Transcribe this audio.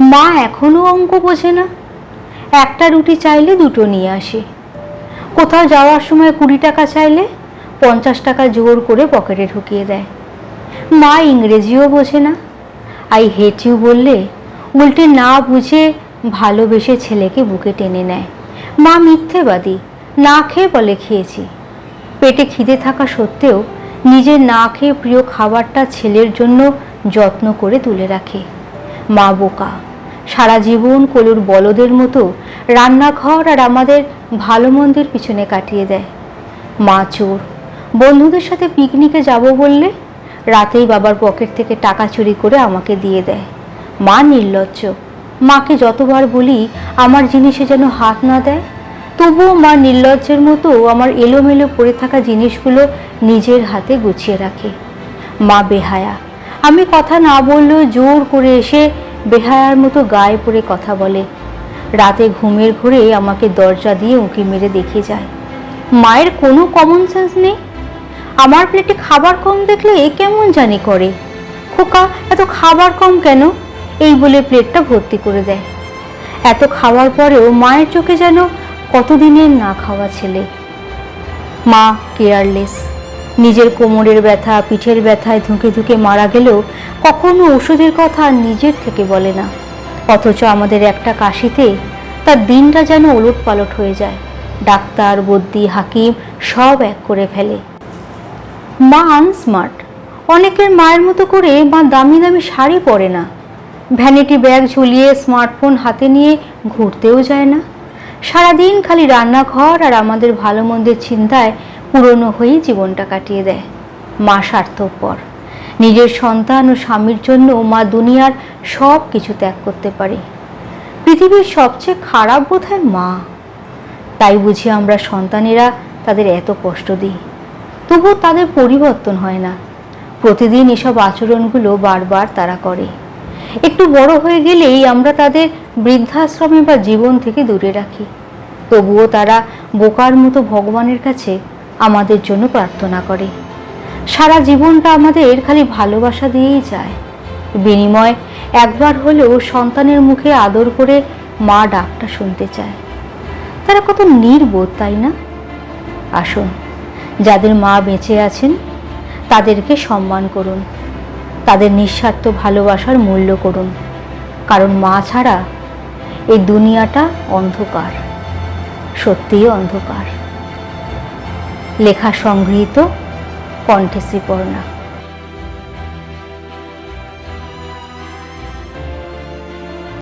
মা এখনও অঙ্ক বোঝে না। একটা রুটি চাইলে দুটো নিয়ে আসে। কোথাও যাওয়ার সময় কুড়ি টাকা চাইলে পঞ্চাশ টাকা জোর করে পকেটে ঢুকিয়ে দেয়। মা ইংরেজিও বোঝে না। আই হেট ইউ বললে উল্টে না বুঝে ভালোবেসে ছেলেকে বুকে টেনে নেয়। মা মিথ্যেবাদী, না খেয়ে বলে খেয়েছি। পেটে খিদে থাকা সত্ত্বেও নিজের না খেয়ে প্রিয় খাবারটা ছেলের জন্য যত্ন করে তুলে রাখে। মা বোকা। সারা জীবন কলুর বলদের মতো রান্নাঘর আর আমাদের ভালো মন্দের পিছনে কাটিয়ে দেয়। মা চোর, বন্ধুদের সাথে পিকনিকে যাব বললে রাতেই বাবার পকেট থেকে টাকা চুরি করে আমাকে দিয়ে দেয়। মা নির্লজ্জ, মাকে যতবার বলি আমার জিনিসে যেন হাত না দেয়, তবুও মা নির্লজ্জের মতো আমার এলোমেলো পড়ে থাকা জিনিসগুলো নিজের হাতে গুছিয়ে রাখে। মা বেহায়া, আমি কথা না বললেও জোর করে এসে বেহায়ার মতো গায়ে পড়ে কথা বলে। রাতে ঘুমের ঘোরে আমাকে দরজা দিয়ে উঁকি মেরে দেখে যায়। মায়ের কোনো কমন সেন্স নেই। আমার প্লেটে খাবার কম দেখলে এ কেমন জানি করে। খোকা, এত খাবার কম কেন? এই বলে প্লেটটা ভর্তি করে দেয়। এত খাওয়ার পরেও মায়ের চোখে যেন কতদিনের না খাওয়া ছেলে। মা কেয়ারলেস নিজের কোমরের ব্যথা, পিঠের ব্যথায় ধুকে ধুকে মারা গেলেও কখনো ওষুধের কথা নিজের থেকে বলে না। অথচ আমাদের একটা কাশিতে তার দিনটা যেন ওলট পালট হয়ে যায়। ডাক্তার বদ্যি হাকিম সব এক করে ফেলে। মা আনস্মার্ট। অনেকের মায়ের মতো করে মা দামি দামি শাড়ি পরে না। ভ্যানিটি ব্যাগ ঝুলিয়ে স্মার্টফোন হাতে নিয়ে ঘুরতেও যায় না। সারাদিন খালি রান্নাঘর আর আমাদের ভালো মন্দের চিন্তায় পুরনো হয়েই জীবনটা কাটিয়ে দেয়। মা স্বার্থপর। নিজের সন্তান ও স্বামীর জন্য মা দুনিয়ার সব কিছু ত্যাগ করতে পারে। পৃথিবীর সবচেয়ে খারাপ বোধহয় মা। তাই বুঝি আমরা সন্তানেরা তাদের এত কষ্ট দিই। তবুও তাদের পরিবর্তন হয় না। প্রতিদিন এসব আচরণগুলো বারবার তারা করে। একটু বড় হয়ে গেলেই আমরা তাদের বৃদ্ধাশ্রমে বা জীবন থেকে দূরে রাখি। তবুও তারা বোকার মতো ভগবানের কাছে আমাদের জন্য প্রার্থনা করে। সারা জীবনটা আমাদের খালি ভালোবাসা দিয়েই যায়। বিনিময় একবার হলেও সন্তানের মুখে আদর করে মা ডাকটা শুনতে চায়। তারা কত নির্বোধ, তাই না? আসুন, যাদের মা বেঁচে আছেন, তাদেরকে সম্মান করুন। তাদের নিঃস্বার্থ ভালোবাসার মূল্য করুন। কারণ মা ছাড়া এই দুনিয়াটা অন্ধকার, সত্যিই অন্ধকার। লেখা সংগৃহীত কণ্ঠে পর্ণা